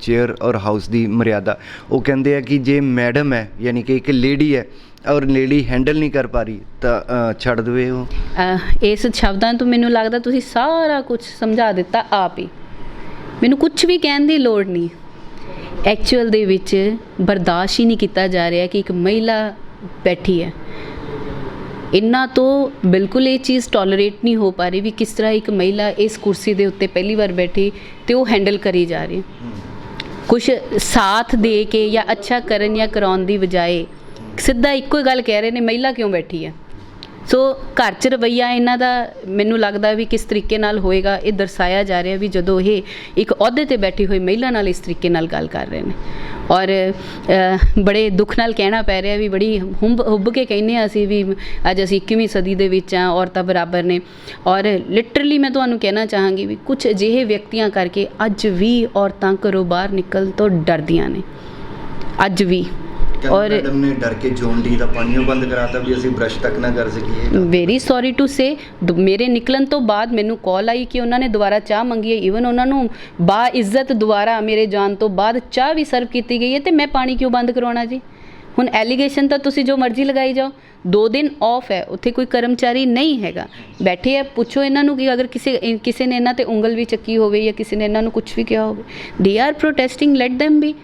Speaker 2: ਚੇਅਰ ਔਰ ਹਾਊਸ ਦੀ ਮਰਿਆਦਾ ਉਹ ਕਹਿੰਦੇ ਆ ਕਿ ਜੇ ਮੈਡਮ ਹੈ ਯਾਨੀ ਕਿ ਇੱਕ ਲੇਡੀ ਹੈ ਔਰ ਲੇਡੀ ਹੈਂਡਲ ਨਹੀਂ ਕਰ ਪਾ ਰਹੀ ਤਾਂ ਛੱਡ ਦੇਵੇ ਉਹ।
Speaker 1: ਇਸ ਸ਼ਬਦਾਂ ਤੋਂ ਮੈਨੂੰ ਲੱਗਦਾ ਤੁਸੀਂ ਸਾਰਾ ਕੁਝ ਸਮਝਾ ਦਿੱਤਾ ਆਪ ਹੀ। ਮੈਨੂੰ ਕੁਝ ਵੀ ਕਹਿਣ ਦੀ ਲੋੜ ਨਹੀਂ। ਐਕਚੁਅਲ ਦੇ ਵਿੱਚ ਬਰਦਾਸ਼ਤ ਹੀ ਨਹੀਂ ਕੀਤਾ ਜਾ ਰਿਹਾ ਕਿ ਇੱਕ ਮਹਿਲਾ ਬੈਠੀ ਹੈ। ਇੰਨਾ ਤੋਂ ਬਿਲਕੁਲ ਇਹ ਚੀਜ਼ ਟੋਲਰੇਟ ਨਹੀਂ ਹੋ ਪਾ ਰਹੀ ਵੀ ਕਿਸ ਤਰ੍ਹਾਂ ਇੱਕ ਮਹਿਲਾ ਇਸ ਕੁਰਸੀ ਦੇ ਉੱਤੇ ਪਹਿਲੀ ਵਾਰ ਬੈਠੀ ਤੇ ਉਹ ਹੈਂਡਲ ਕਰੀ ਜਾ ਰਹੀ। ਕੁਝ ਸਾਥ ਦੇ ਕੇ ਜਾਂ ਅੱਛਾ ਕਰਨ ਜਾਂ ਕਰਾਉਣ ਦੀ ਬਜਾਏ ਸਿੱਧਾ ਇੱਕੋ ਹੀ ਗੱਲ ਕਹਿ ਰਹੇ ਨੇ, ਮਹਿਲਾ ਕਿਉਂ ਬੈਠੀ ਹੈ? ਸੋ ਘਰ 'ਚ ਰਵਈਆ ਇਹਨਾਂ ਦਾ ਮੈਨੂੰ ਲੱਗਦਾ ਵੀ ਕਿਸ ਤਰੀਕੇ ਨਾਲ ਹੋਏਗਾ, ਇਹ ਦਰਸਾਇਆ ਜਾ ਰਿਹਾ ਵੀ ਜਦੋਂ ਇਹ ਇੱਕ ਅਹੁਦੇ ਤੇ ਬੈਠੀ ਹੋਈ ਮਹਿਲਾ ਨਾਲ ਇਸ ਤਰੀਕੇ ਨਾਲ ਗੱਲ ਕਰ ਰਹੇ ਨੇ। ਔਰ ਬੜੇ ਦੁੱਖ ਨਾਲ ਕਹਿਣਾ ਪੈ ਰਿਹਾ ਵੀ ਬੜੀ ਹੁੰਬ, ਹੁੱਬ ਕੇ ਕਹਿੰਦੇ ਆ ਅਸੀਂ ਵੀ ਅੱਜ ਅਸੀਂ 21ਵੀਂ ਸਦੀ ਦੇ ਵਿੱਚ ਆ ਔਰਤਾਂ ਬਰਾਬਰ ਨੇ। ਔਰ ਲਿਟਰਲੀ ਮੈਂ ਤੁਹਾਨੂੰ ਕਹਿਣਾ ਚਾਹਾਂਗੀ ਵੀ ਕੁਝ ਅਜਿਹੇ ਵਿਅਕਤੀਆਂ ਕਰਕੇ ਅੱਜ ਵੀ ਔਰਤਾਂ ਘਰੋਂ ਬਾਹਰ ਨਿਕਲ ਤੋਂ ਡਰਦੀਆਂ ਨੇ। ਅੱਜ ਵੀ। ਔਰ
Speaker 2: ਮੈਡਮ ਨੇ ਡਰ ਕੇ ਜੋਨ ਡੀ ਦਾ ਪਾਣੀਓ ਬੰਦ ਕਰਾਤਾ ਵੀ ਅਸੀਂ ਬ੍ਰਸ਼ ਤੱਕ ਨਾ ਕਰ ਸਕੀਏ।
Speaker 1: ਵੈਰੀ ਸੌਰੀ ਟੂ ਸੇ ਮੇਰੇ ਨਿਕਲਣ ਤੋਂ ਬਾਅਦ ਮੈਨੂੰ ਕਾਲ ਆਈ ਕਿ ਉਹਨਾਂ ਨੇ ਦੁਬਾਰਾ ਚਾਹ ਮੰਗੀ ਹੈ। ਇਵਨ ਉਹਨਾਂ ਨੂੰ ਬਾ ਇੱਜ਼ਤ ਦੁਬਾਰਾ ਮੇਰੇ ਜਾਣ ਤੋਂ ਬਾਅਦ ਚਾਹ ਵੀ ਸਰਵ ਕੀਤੀ ਗਈ ਹੈ ਤੇ ਮੈਂ ਪਾਣੀ ਕਿਉਂ ਬੰਦ ਕਰਾਉਣਾ ਜੀ? ਹੁਣ ਐਲੀਗੇਸ਼ਨ ਤਾਂ ਤੁਸੀਂ ਜੋ ਮਰਜ਼ੀ ਲਗਾਈ ਜਾਓ। ਦੋ ਦਿਨ ਆਫ ਹੈ ਉੱਥੇ ਕੋਈ ਕਰਮਚਾਰੀ ਨਹੀਂ ਹੈਗਾ। ਬੈਠੇ ਆ ਪੁੱਛੋ ਇਹਨਾਂ ਨੂੰ ਕਿ ਅਗਰ ਕਿਸੇ ਕਿਸੇ ਨੇ ਇਹਨਾਂ ਤੇ ਉਂਗਲ ਵੀ ਚੱਕੀ ਹੋਵੇ ਜਾਂ ਕਿਸੇ ਨੇ ਇਹਨਾਂ ਨੂੰ ਕੁਝ ਵੀ ਕਿਹਾ ਹੋਵੇ। They are protesting let them be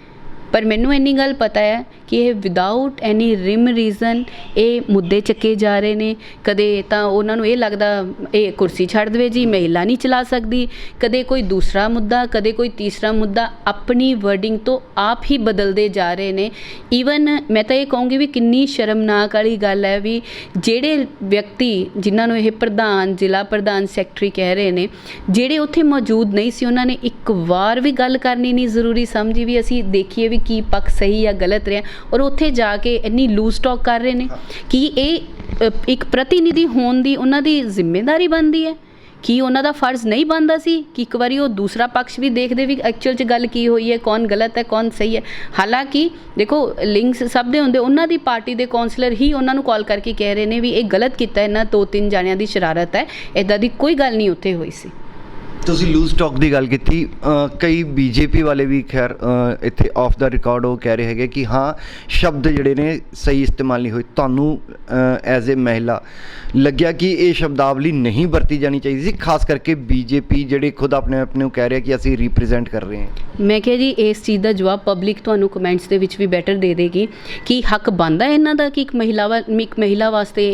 Speaker 1: ਪਰ ਮੈਨੂੰ ਇੰਨੀ ਗੱਲ ਪਤਾ ਹੈ ਕਿ ਇਹ ਵਿਦਆਊਟ ਐਨੀ ਰਿਮ ਰੀਜ਼ਨ ਇਹ ਮੁੱਦੇ ਚੱਕੇ ਜਾ ਰਹੇ ਨੇ। ਕਦੇ ਤਾਂ ਉਹਨਾਂ ਨੂੰ ਇਹ ਲੱਗਦਾ, ਇਹ ਕੁਰਸੀ ਛੱਡ ਦੇਵੇ ਜੀ ਮਹਿਲਾ ਨਹੀਂ ਚਲਾ ਸਕਦੀ। ਕਦੇ ਕੋਈ ਦੂਸਰਾ ਮੁੱਦਾ, ਕਦੇ ਕੋਈ ਤੀਸਰਾ ਮੁੱਦਾ ਆਪਣੀ ਵਰਡਿੰਗ ਤੋਂ ਆਪ ਹੀ ਬਦਲਦੇ ਜਾ ਰਹੇ ਨੇ। ਈਵਨ ਮੈਂ ਤਾਂ ਇਹ ਕਹੂੰਗੀ ਵੀ ਕਿੰਨੀ ਸ਼ਰਮਨਾਕ ਵਾਲੀ ਗੱਲ ਹੈ ਵੀ ਜਿਹੜੇ ਵਿਅਕਤੀ ਜਿਨ੍ਹਾਂ ਨੂੰ ਇਹ ਪ੍ਰਧਾਨ, ਜ਼ਿਲ੍ਹਾ ਪ੍ਰਧਾਨ ਸੈਕਟਰੀ ਕਹਿ ਰਹੇ ਨੇ, ਜਿਹੜੇ ਉੱਥੇ ਮੌਜੂਦ ਨਹੀਂ ਸੀ, ਉਹਨਾਂ ਨੇ ਇੱਕ ਵਾਰ ਵੀ ਗੱਲ ਕਰਨੀ ਨਹੀਂ ਜ਼ਰੂਰੀ, ਸਮਝੀ ਵੀ ਅਸੀਂ ਦੇਖੀਏ ਵੀ ਕੀ ਪੱਖ ਸਹੀ ਜਾਂ ਗਲਤ ਰਿਹਾ ਔਰ ਉੱਥੇ ਜਾ ਕੇ ਇੰਨੀ ਲੂਜ਼ ਟਾਕ ਕਰ ਰਹੇ ਨੇ ਕਿ ਇਹ ਇੱਕ ਪ੍ਰਤੀਨਿਧੀ ਹੋਣ ਦੀ ਉਹਨਾਂ ਦੀ ਜ਼ਿੰਮੇਵਾਰੀ ਬਣਦੀ ਹੈ ਕੀ ਉਹਨਾਂ ਦਾ ਫਰਜ਼ ਨਹੀਂ ਬਣਦਾ ਸੀ ਕਿ ਇੱਕ ਵਾਰੀ ਉਹ ਦੂਸਰਾ ਪੱਖ ਵੀ ਦੇਖਦੇ ਵੀ ਐਕਚੁਅਲ 'ਚ ਗੱਲ ਕੀ ਹੋਈ ਹੈ ਕੌਣ ਗਲਤ ਹੈ ਕੌਣ ਸਹੀ ਹੈ। ਹਾਲਾਂਕਿ ਦੇਖੋ ਲਿੰਕਸ ਸਭ ਦੇ ਹੁੰਦੇ ਉਹਨਾਂ ਦੀ ਪਾਰਟੀ ਦੇ ਕਾਉਂਸਲਰ ਹੀ ਉਹਨਾਂ ਨੂੰ ਕਾਲ ਕਰਕੇ ਕਹਿ ਰਹੇ ਨੇ ਵੀ ਇਹ ਗਲਤ ਕੀਤਾ ਇਹਨਾਂ ਦੋ ਤਿੰਨ ਜਾਣਿਆਂ ਦੀ ਸ਼ਰਾਰਤ ਹੈ ਇਦਾਂ ਦੀ ਕੋਈ ਗੱਲ ਨਹੀਂ ਉੱਥੇ ਹੋਈ ਸੀ।
Speaker 2: ਤੁਸੀਂ ਲੂਜ਼ ਟਾਕ ਦੀ ਗੱਲ ਕੀਤੀ ਅ, ਕਈ ਬੀਜੇਪੀ ਵਾਲੇ ਵੀ ਖੈਰ ਇੱਥੇ ਆਫ ਦਾ ਰਿਕਾਰਡ ਉਹ ਕਹਿ ਰਹੇ ਹੈਗੇ ਕਿ ਹਾਂ ਸ਼ਬਦ ਜਿਹੜੇ ਨੇ ਸਹੀ ਇਸਤੇਮਾਲ ਨਹੀਂ ਹੋਏ। ਤੁਹਾਨੂੰ ਐਜ਼ ਅ ਮਹਿਲਾ ਲੱਗਿਆ ਕਿ ਇਹ ਸ਼ਬਦਾਵਲੀ ਨਹੀਂ ਵਰਤੀ ਜਾਣੀ ਚਾਹੀਦੀ ਸੀ ਖਾਸ ਕਰਕੇ ਬੀਜੇਪੀ ਜਿਹੜੇ ਖੁਦ ਆਪਣੇ ਆਪ ਨੂੰ ਕਹਿ ਰਿਹਾ ਕਿ ਅਸੀਂ ਰਿਪਰੈਜ਼ੈਂਟ ਕਰ ਰਹੇ ਹਾਂ।
Speaker 1: ਮੈਂ ਕਿਹਾ ਜੀ ਇਸ ਚੀਜ਼ ਦਾ ਜਵਾਬ ਪਬਲਿਕ ਤੁਹਾਨੂੰ ਕਮੈਂਟਸ ਦੇ ਵਿੱਚ ਵੀ ਬੈਟਰ ਦੇ ਦੇਗੀ ਕਿ ਹੱਕ ਬਣਦਾ ਇਹਨਾਂ ਦਾ ਕਿ ਇੱਕ ਮਹਿਲਾ ਵਾ- ਇੱਕ ਮਹਿਲਾ ਵਾਸਤੇ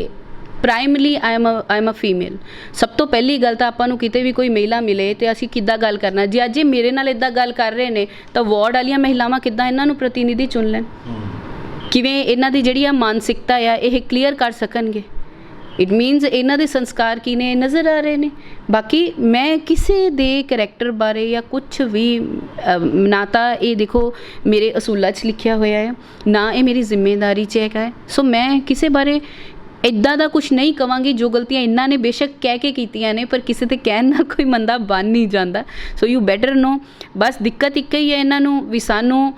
Speaker 1: primarily I am I am a female ਸਭ ਤੋਂ ਪਹਿਲੀ ਗੱਲ ਤਾਂ ਆਪਾਂ ਨੂੰ ਕਿਤੇ ਵੀ ਕੋਈ ਮਹਿਲਾ ਮਿਲੇ ਤੇ ਅਸੀਂ ਕਿੱਦਾਂ ਗੱਲ ਕਰਨਾ। ਜੇ ਅੱਜ ਇਹ ਮੇਰੇ ਨਾਲ ਇਦਾਂ ਗੱਲ ਕਰ ਰਹੇ ਨੇ ਤਾਂ ਵਾਰਡ ਵਾਲੀਆਂ ਮਹਿਲਾਵਾਂ ਕਿੱਦਾਂ ਇਹਨਾਂ ਨੂੰ ਪ੍ਰਤੀਨਿਧੀ ਚੁਣ ਲੈਣ? ਕਿਵੇਂ ਇਹਨਾਂ ਦੀ ਜਿਹੜੀ ਆ ਮਾਨਸਿਕਤਾ ਆ ਇਹ ਕਲੀਅਰ ਕਰ ਸਕਣਗੇ? ਇਟ ਮੀਨਸ ਇਹਨਾਂ ਦੇ ਸੰਸਕਾਰ ਕੀ ਨੇ? ਨਜ਼ਰ ਆ ਰਹੇ ਨੇ। ਬਾਕੀ ਮੈਂ ਕਿਸੇ ਦੇ ਕੈਰੈਕਟਰ ਬਾਰੇ ਜਾਂ ਕੁਝ ਵੀ ਨਾ ਤਾਂ ਇਹ ਦੇਖੋ ਮੇਰੇ ਅਸੂਲਾਂ 'ਚ ਲਿਖਿਆ ਹੋਇਆ ਹੈ ਨਾ ਇਹ ਮੇਰੀ ਜ਼ਿੰਮੇਵਾਰੀ 'ਚ ਹੈਗਾ ਸੋ ਮੈਂ ਕਿਸੇ ਬਾਰੇ ਇਦਾਂ ਦਾ ਕੁਝ ਨਹੀਂ ਕਵਾਂਗੀ, ਜੋ ਗਲਤੀਆਂ ਇਹਨਾਂ ਨੇ ਬੇਸ਼ੱਕ ਕਹਿ ਕੇ ਕੀਤੀਆਂ ਨੇ, ਪਰ ਕਿਸੇ ਤੇ ਕਹਿਣ ਨਾਲ ਕੋਈ ਮੰਦਾ ਬਣ ਨਹੀਂ ਜਾਂਦਾ। ਸੋ ਯੂ ਬੈਟਰ ਨੋ ਬਸ ਦਿੱਕਤ ਇੱਕ ਹੀ ਹੈ ਇਹਨਾਂ ਨੂੰ ਵੀ ਸਾਨੂੰ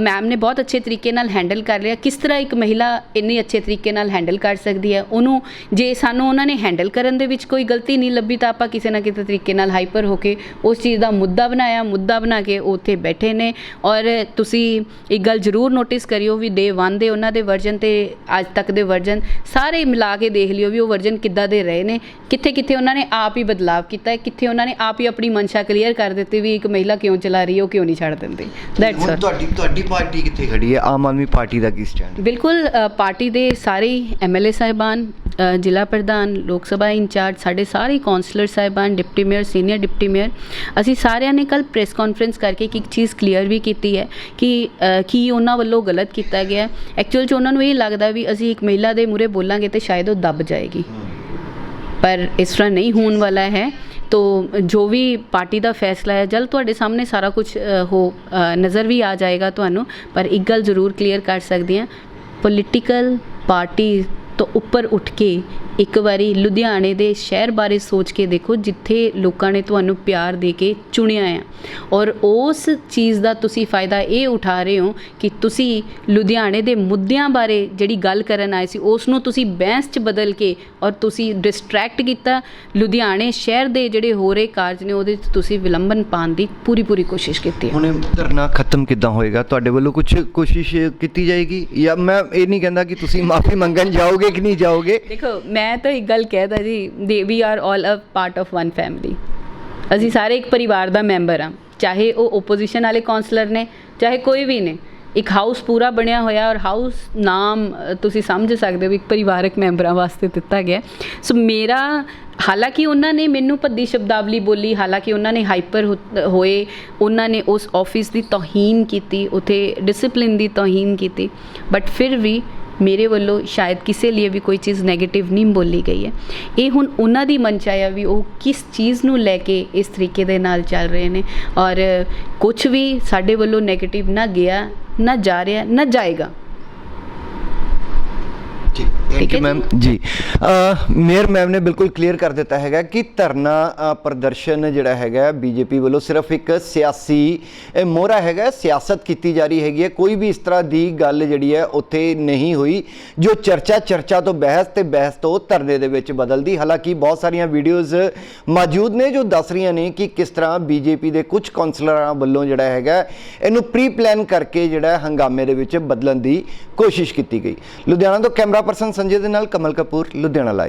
Speaker 1: ਮੈਮ ਨੇ ਬਹੁਤ ਅੱਛੇ ਤਰੀਕੇ ਨਾਲ ਹੈਂਡਲ ਕਰ ਲਿਆ। ਕਿਸ ਤਰ੍ਹਾਂ ਇੱਕ ਮਹਿਲਾ ਇੰਨੇ ਅੱਛੇ ਤਰੀਕੇ ਨਾਲ ਹੈਂਡਲ ਕਰ ਸਕਦੀ ਹੈ? ਉਹਨੂੰ, ਜੇ ਸਾਨੂੰ ਉਹਨਾਂ ਨੇ ਹੈਂਡਲ ਕਰਨ ਦੇ ਵਿੱਚ ਕੋਈ ਗਲਤੀ ਨਹੀਂ ਲੱਭੀ, ਤਾਂ ਆਪਾਂ ਕਿਸੇ ਨਾ ਕਿਸੇ ਤਰੀਕੇ ਨਾਲ ਹਾਈਪਰ ਹੋ ਕੇ ਉਸ ਚੀਜ਼ ਦਾ ਮੁੱਦਾ ਬਣਾਇਆ, ਮੁੱਦਾ ਬਣਾ ਕੇ ਉਹ ਉੱਥੇ ਬੈਠੇ ਨੇ। ਔਰ ਤੁਸੀਂ ਇੱਕ ਗੱਲ ਜ਼ਰੂਰ ਨੋਟਿਸ ਕਰਿਓ ਵੀ ਡੇ 1 ਦੇ ਉਹਨਾਂ ਦੇ ਵਰਜਨ ਤੇ ਅੱਜ ਤੱਕ ਦੇ ਵਰਜਨ ਸਾਰੇ ਮਿਲਾ ਕੇ ਦੇਖ ਲਿਓ ਵੀ ਉਹ ਵਰਜਨ ਕਿੱਦਾਂ ਦੇ ਰਹੇ ਨੇ। ਕਿੱਥੇ ਕਿੱਥੇ ਉਹਨਾਂ ਨੇ ਆਪ ਹੀ ਬਦਲਾਵ ਕੀਤਾ ਹੈ ਕਿੱਥੇ ਉਹਨਾਂ ਨੇ ਆਪ ਹੀ ਆਪਣੀ ਮਨਸ਼ਾ ਕਲੀਅਰ ਕਰ ਦਿੱਤੀ ਵੀ ਇੱਕ ਮਹਿਲਾ ਕਿਉਂ ਚਲਾ ਰਹੀ ਹੈ ਉਹ ਕਿਉਂ ਨਹੀਂ ਛੱਡ ਦਿੰਦੀ। ਦੈਟਸ
Speaker 2: ਹੁਣ ਤੁਹਾਡੀ ਤੁਹਾਡੀ ਪਾਰਟੀ ਕਿੱਥੇ ਖੜੀ ਹੈ? ਆਮ ਆਦਮੀ ਪਾਰਟੀ ਦਾ ਕੀ ਸਟੈਂਡ
Speaker 1: ਬਿਲਕੁਲ ਪਾਰਟੀ ਦੇ ਸਾਰੇ ਐਮਐਲਏ ਸਾਹਿਬਾਨ ਜ਼ਿਲ੍ਹਾ ਪ੍ਰਧਾਨ, ਲੋਕ ਸਭਾ ਇੰਚਾਰਜ, ਸਾਡੇ ਸਾਰੇ ਕਾਉਂਸਲਰ ਸਾਹਿਬਾਨ, deputy mayor, senior deputy mayor, ਅਸੀਂ ਸਾਰਿਆਂ ਨੇ ਕੱਲ ਪ੍ਰੈਸ ਕਾਨਫਰੰਸ ਕਰਕੇ ਇੱਕ ਚੀਜ਼ ਕਲੀਅਰ ਵੀ ਕੀਤੀ ਹੈ ਕਿ ਕੀ ਉਹਨਾਂ ਵੱਲੋਂ ਗਲਤ ਕੀਤਾ ਗਿਆ ਐਕਚੁਅਲ ਚ ਉਹਨਾਂ ਨੂੰ ਇਹ ਲੱਗਦਾ ਵੀ ਅਸੀਂ ਇੱਕ ਮਹਿਲਾ ਦੇ ਮੂਰੇ ਬੋਲਾਂਗੇ ਤੇ ਸ਼ਾਇਦ ਉਹ ਦੱਬ ਜਾਏਗੀ। ਪਰ ਇਸ ਤਰ੍ਹਾਂ ਨਹੀਂ ਹੋਣ ਵਾਲਾ ਹੈ। ਤੋ, ਜੋ ਵੀ ਪਾਰਟੀ ਦਾ ਫੈਸਲਾ ਹੈ ਜਲ ਤੁਹਾਡੇ ਸਾਹਮਣੇ ਸਾਰਾ ਕੁਝ ਹੋ ਨਜ਼ਰ ਵੀ ਆ ਜਾਏਗਾ ਤੁਹਾਨੂੰ, ਪਰ ਇੱਕ ਗੱਲ ਜ਼ਰੂਰ ਕਲੀਅਰ ਕਰ ਸਕਦੇ ਹਾਂ। ਪੋਲੀਟੀਕਲ ਪਾਰਟੀ ਤੋਂ ਉੱਪਰ ਉੱਠ ਕੇ ਇੱਕ ਵਾਰੀ ਲੁਧਿਆਣੇ ਦੇ ਸ਼ਹਿਰ ਬਾਰੇ ਸੋਚ ਕੇ ਦੇਖੋ ਜਿੱਥੇ ਲੋਕਾਂ ਨੇ ਤੁਹਾਨੂੰ ਪਿਆਰ ਦੇ ਕੇ ਚੁਣਿਆ ਆ। ਔਰ ਉਸ ਚੀਜ਼ ਦਾ ਤੁਸੀਂ ਫਾਇਦਾ ਇਹ ਉਠਾ ਰਹੇ ਹੋ ਕਿ ਤੁਸੀਂ ਲੁਧਿਆਣੇ ਦੇ ਮੁੱਦਿਆਂ ਬਾਰੇ ਜਿਹੜੀ ਗੱਲ ਕਰਨ ਆਏ ਸੀ ਉਸ ਨੂੰ ਤੁਸੀਂ ਬਹਿਸ 'ਚ ਬਦਲ ਕੇ ਔਰ ਤੁਸੀਂ ਡਿਸਟਰੈਕਟ ਕੀਤਾ। ਲੁਧਿਆਣੇ ਸ਼ਹਿਰ ਦੇ ਜਿਹੜੇ ਹੋ ਰਹੇ ਕਾਰਜ ਨੇ ਉਹਦੇ 'ਚ ਤੁਸੀਂ ਵਿਲੰਬਨ ਪਾਉਣ ਦੀ ਪੂਰੀ ਪੂਰੀ ਕੋਸ਼ਿਸ਼ ਕੀਤੀ
Speaker 2: ਹੁਣ ਧਰਨਾ ਖਤਮ ਕਿੱਦਾਂ ਹੋਏਗਾ? ਤੁਹਾਡੇ ਵੱਲੋਂ ਕੁਝ ਕੋਸ਼ਿਸ਼ ਕੀਤੀ ਜਾਏਗੀ? ਜਾਂ ਮੈਂ ਇਹ ਨਹੀਂ ਕਹਿੰਦਾ ਕਿ ਤੁਸੀਂ ਮਾਫੀ ਮੰਗਣ ਜਾਓਗੇ ਕਿ ਨਹੀਂ ਜਾਓਗੇ?
Speaker 1: ਦੇਖੋ ਮੈਂ ਮੈਂ ਤਾਂ ਇੱਕ ਗੱਲ ਕਹਿਦਾ ਜੀ, they we are all a part of one family ਅਸੀਂ ਸਾਰੇ ਇੱਕ ਪਰਿਵਾਰ ਦਾ ਮੈਂਬਰ ਆ। ਚਾਹੇ ਉਹ ਓਪੋਜੀਸ਼ਨ ਵਾਲੇ ਕਾਉਂਸਲਰ ਨੇ, ਚਾਹੇ ਕੋਈ ਵੀ ਨੇ। ਇੱਕ ਹਾਊਸ ਪੂਰਾ ਬਣਿਆ ਹੋਇਆ ਔਰ ਹਾਊਸ ਨਾਮ ਤੁਸੀਂ ਸਮਝ ਸਕਦੇ ਹੋ ਵੀ ਇੱਕ ਪਰਿਵਾਰਕ ਮੈਂਬਰਾਂ ਵਾਸਤੇ ਦਿੱਤਾ ਗਿਆ। ਸੋ ਮੇਰਾ, ਹਾਲਾਂਕਿ ਉਹਨਾਂ ਨੇ ਮੈਨੂੰ ਭੱਦੀ ਸ਼ਬਦਾਵਲੀ ਬੋਲੀ, ਹਾਲਾਂਕਿ ਉਹਨਾਂ ਨੇ ਹਾਈਪਰ ਹੋਏ, ਉਹਨਾਂ ਨੇ ਉਸ ਆਫਿਸ ਦੀ ਤੋਹੀਨ ਕੀਤੀ, ਉਥੇ ਡਿਸਪਲਿਨ ਦੀ ਤੋਹੀਨ ਕੀਤੀ। ਬਟ ਫਿਰ ਵੀ ਮੇਰੇ ਵੱਲੋਂ ਸ਼ਾਇਦ ਕਿਸੇ ਲਈ ਵੀ ਕੋਈ ਚੀਜ਼ 네ਗੇਟਿਵ ਨਹੀਂ ਬੋਲੀ ਗਈ ਹੈ। ਇਹ ਹੁਣ ਉਹਨਾਂ ਦੀ ਮਨਚਾ ਆ ਵੀ ਉਹ ਕਿਸ ਚੀਜ਼ ਨੂੰ ਲੈ ਕੇ ਇਸ ਤਰੀਕੇ ਦੇ ਨਾਲ ਚੱਲ ਰਹੇ ਨੇ। ਔਰ ਕੁਝ ਵੀ ਸਾਡੇ ਵੱਲੋਂ 네ਗੇਟਿਵ ਨਾ ਗਿਆ, ਨਾ ਜਾ ਰਿਹਾ, ਨਾ ਜਾਏਗਾ। ਠੀਕ
Speaker 2: ਯੂ
Speaker 1: ਹੈ
Speaker 2: ਮੈਮ ਜੀ? ਮੇਅਰ ਮੈਮ ਨੇ ਬਿਲਕੁਲ ਕਲੀਅਰ ਕਰ ਦਿੱਤਾ ਹੈਗਾ ਕਿ ਧਰਨਾ ਅ, ਪ੍ਰਦਰਸ਼ਨ ਜਿਹੜਾ ਹੈਗਾ ਬੀਜੇਪੀ ਵੱਲੋਂ ਸਿਰਫ ਇੱਕ ਸਿਆਸੀ ਇਹ ਮੋਹਰਾ ਹੈਗਾ ਸਿਆਸਤ ਕੀਤੀ ਜਾ ਰਹੀ ਹੈਗੀ ਹੈ। ਕੋਈ ਵੀ ਇਸ ਤਰ੍ਹਾਂ ਦੀ ਗੱਲ ਜਿਹੜੀ ਹੈ ਉੱਥੇ ਨਹੀਂ ਹੋਈ ਜੋ ਚਰਚਾ ਚਰਚਾ ਤੋਂ ਬਹਿਸ ਤੇ ਬਹਿਸ ਤੋਂ ਧਰਨੇ ਦੇ ਵਿੱਚ ਬਦਲਦੀ। ਹਾਲਾਂਕਿ ਬਹੁਤ ਸਾਰੀਆਂ ਵੀਡੀਓਜ਼ ਮੌਜੂਦ ਨੇ ਜੋ ਦੱਸ ਰਹੀਆਂ ਨੇ ਕਿ ਕਿਸ ਤਰ੍ਹਾਂ ਬੀਜੇਪੀ ਦੇ ਕੁਝ ਕਾਉਂਸਲਰਾਂ ਵੱਲੋਂ ਜਿਹੜਾ ਹੈਗਾ ਇਹਨੂੰ ਪ੍ਰੀ ਪਲਾਨ ਕਰਕੇ ਜਿਹੜਾ ਹੈ ਹੰਗਾਮੇ ਦੇ ਵਿੱਚ ਬਦਲਣ ਦੀ ਕੋਸ਼ਿਸ਼ ਕੀਤੀ ਗਈ। ਲੁਧਿਆਣਾ ਤੋਂ ਕੈਮਰਾ ਪਰਸਨ ਸੰਜੇ ਦੇ ਨਾਲ ਕਮਲ ਕਪੂਰ ਲੁਧਿਆਣਾ ਲਾਈਵ